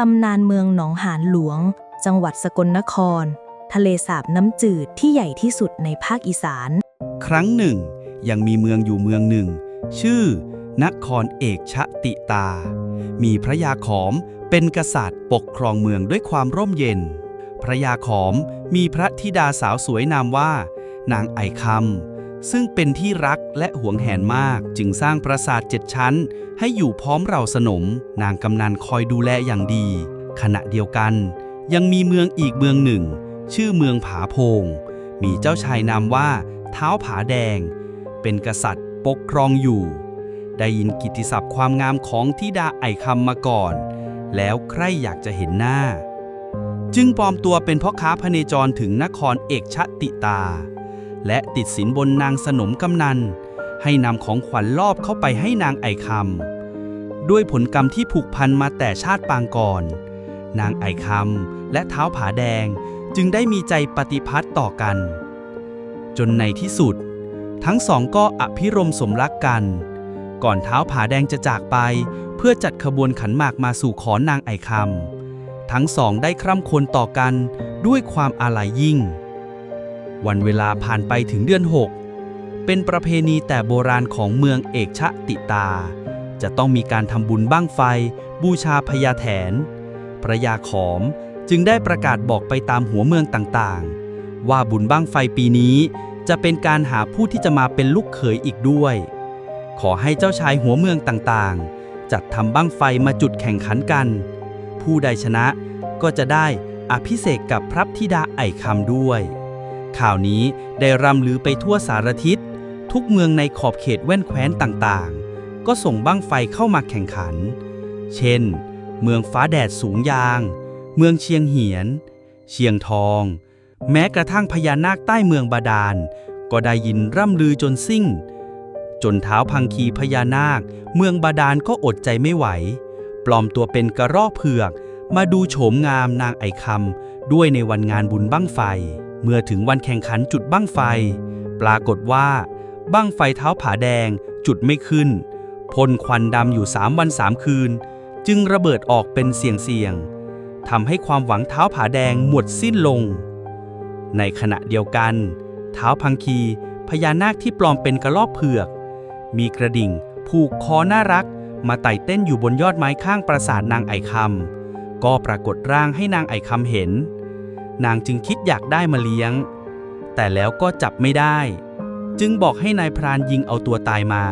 ตำนานเมืองหนองหานหลวง จังหวัดสกลนคร ทะเลสาบน้ำจืดที่ใหญ่ที่สุดในภาคอีสาน ครั้งหนึ่ง ยังมีเมืองอยู่เมืองหนึ่ง ชื่อนครเอกชติตา มีพระยาขอมเป็นกษัตริย์ปกครองเมืองด้วยความร่มเย็น พระยาขอมมีพระธิดาสาวสวยนามว่า นางไอคำ ซึ่งเป็นที่รักและหวงแหนมากจึงสร้างปราสาทเจ็ดชั้น ให้อยู่พร้อมเราสนม นางกำนันคอยดูแลอย่างดี ขณะเดียวกัน ยังมีเมืองอีกเมืองหนึ่ง ชื่อเมืองผาโพง มีเจ้าชายนามว่า เท้าผาแดง เป็นกษัตริย์ปกครองอยู่ ได้ยินกิติศัพท์ความงามของธิดาไอคำมาก่อน แล้วใครอยากจะเห็นหน้า จึงปลอมตัวเป็นพ่อค้าพเนจรถึงนครเอกชติตา และติดสินบนนางสนมกำนัน ให้นำของขวัญลอบเข้าไปให้นางไอคำด้วยผลกรรมที่ผูกพันมาแต่ชาติปางก่อน นางไอคำและเท้าผาแดงจึงได้มีใจปฏิพัติต่อกัน จนในที่สุด ทั้งสองก็อภิรมสมรักกัน ก่อนเท้าผาแดงจะจากไป เพื่อจัดขบวนขันหมากมาสู่ขอนางไอคำทั้งสองได้คร่ำควรต่อกันด้วยความอาลัยยิ่ง วันเวลาผ่านไปถึงเดือนหกเป็นประเพณีแต่โบราณของเมืองเอกชะติตา จะต้องมีการทำบุญบ้างไฟ บูชาพญาแถน พระยาขอมจึงได้ประกาศบอกไปตามหัวเมืองต่างๆ ว่าบุญบ้างไฟปีนี้จะเป็นการหาผู้ที่จะมาเป็นลูกเขยอีกด้วย ขอให้เจ้าชายหัวเมืองต่างๆ จัดทำบ้างไฟมาจุดแข่งขันกัน ผู้ใดชนะก็จะได้อภิเษกกับพระธิดาไอ่คำด้วย ข่าวนี้ได้ร่ำลือไปทั่วสารทิศ ทุกเมืองในขอบเขตแว่นแคว้นต่างๆ ก็ส่งบ้างไฟเข้ามาแข่งขัน เช่น เมืองฟ้าแดดสูงยาง เมืองเชียงเหียน เชียงทอง แม้กระทั่งพญานาคใต้เมืองบาดาล ก็ได้ยินร่ำลือจนสิ้นจนเท้าพังคีพญานาค เมืองบาดาลก็อดใจไม่ไหว ปลอมตัวเป็นกระรอกเผือก มาดูโฉมงามนางไอคำด้วยในวันงานบุญบั้งไฟ เมื่อถึงวันแข่งขันจุดบั้งไฟ ปรากฏว่า บั้งไฟเท้าผาแดงจุดไม่ขึ้นพ่นควันดำอยู่สามวันสามคืน จึงระเบิดออกเป็นเสียงเสียงๆทำให้ความหวังเท้าผาแดงหมดสิ้นลง ในขณะเดียวกัน เท้าพังคีพญานาคที่ปลอมเป็นกระรอกเผือก มีกระดิ่งผูกคอน่ารักมาไต่เต้นอยู่บนยอดไม้ข้างปราสาทนางไอคำก็ปรากฏร่างให้นางไอคำเห็น นางจึงคิดอยากได้มาเลี้ยง แต่แล้วก็จับไม่ได้ จึงบอกให้นายพรานยิงเอาตัวตายมา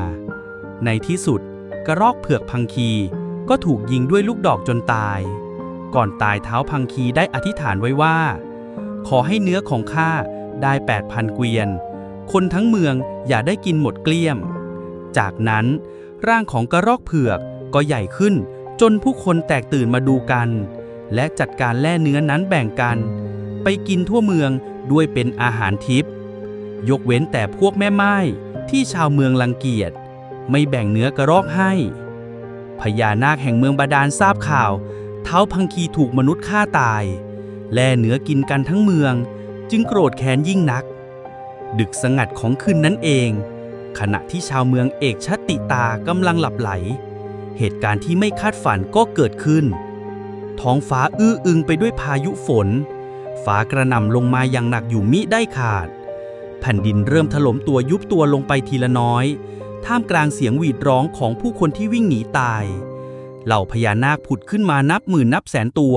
ในที่สุดกระรอกเผือกพังคีก็ถูกยิงด้วยลูกดอกจนตาย ก่อนตายเท้าพังคีได้อธิษฐานไว้ว่า ขอให้เนื้อของข้าได้8,000เกวียน คนทั้งเมืองอย่าได้กินหมดเกลี้ยมจากนั้นร่างของกระรอกเผือกก็ใหญ่ขึ้นจนผู้คนแตกตื่นมาดูกัน และจัดการแล่เนื้อนั้นแบ่งกัน ไปกินทั่วเมืองด้วยเป็นอาหารทิพย์ยกเว้นแต่พวกแม่ไม้ที่ชาวเมืองรังเกียจไม่แบ่งเนื้อกระรอกให้ พญานาคแห่งเมืองบาดาลทราบข่าว เท้าพังคีถูกมนุษย์ฆ่าตาย แล่เนื้อกินกันทั้งเมือง จึงโกรธแค้นยิ่งนัก ดึกสงัดของคืนนั้นเอง ขณะที่ชาวเมืองเอกชติตากำลังหลับไหล เหตุการณ์ที่ไม่คาดฝันก็เกิดขึ้น ท้องฟ้าอื้ออึงไปด้วยพายุฝน ฟ้ากระหน่ำลงมาอย่างหนักอยู่มิได้ขาด แผ่นดินเริ่มถล่มตัวยุบตัวลงไปทีละน้อย ท่ามกลางเสียงหวีดร้องของผู้คนที่วิ่งหนีตาย เหล่าพญานาคผุดขึ้นมานับหมื่นนับแสนตัว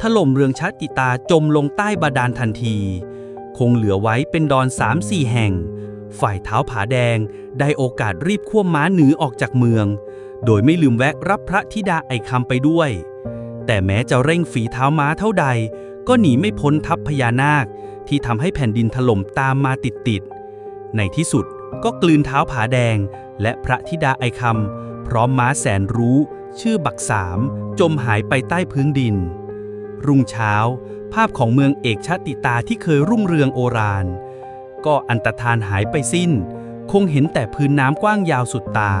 ถล่มเรืองชาติตาจมลงใต้บาดาลทันที คงเหลือไว้เป็นดอนสามสี่แห่ง ฝ่ายเท้าผาแดงได้โอกาสรีบควบม้าหนีออกจากเมือง โดยไม่ลืมแวะรับพระธิดาไอคำไปด้วย แต่แม้จะเร่งฝีเท้าม้าเท่าใด ก็หนีไม่พ้นทัพพญานาคที่ทำให้แผ่นดินถล่มตามมาติดๆในที่สุดก็กลืนเท้าผาแดง และพระธิดาไอคำพร้อมม้าแสนรู้ ชื่อบักสามจมหายไปใต้พื้นดิน รุ่งเช้า ภาพของเมืองเอกชาติตาที่เคยรุ่งเรืองโอรานก็อันตรธานหายไปสิ้น คงเห็นแต่พื้นน้ำกว้างยาวสุดตา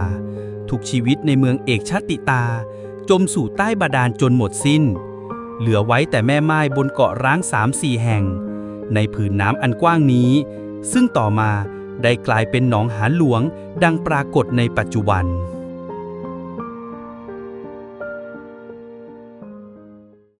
ทุกชีวิตในเมืองเอกชาติตา จมสู่ใต้บาดาลจนหมดสิ้น เหลือไว้แต่แม่ไม้บนเกาะร้างสามสี่แห่ง ในผืนน้ำอันกว้างนี้ ซึ่งต่อมาได้กลายเป็นหนองหาหลวงดังปรากฏในปัจจุบัน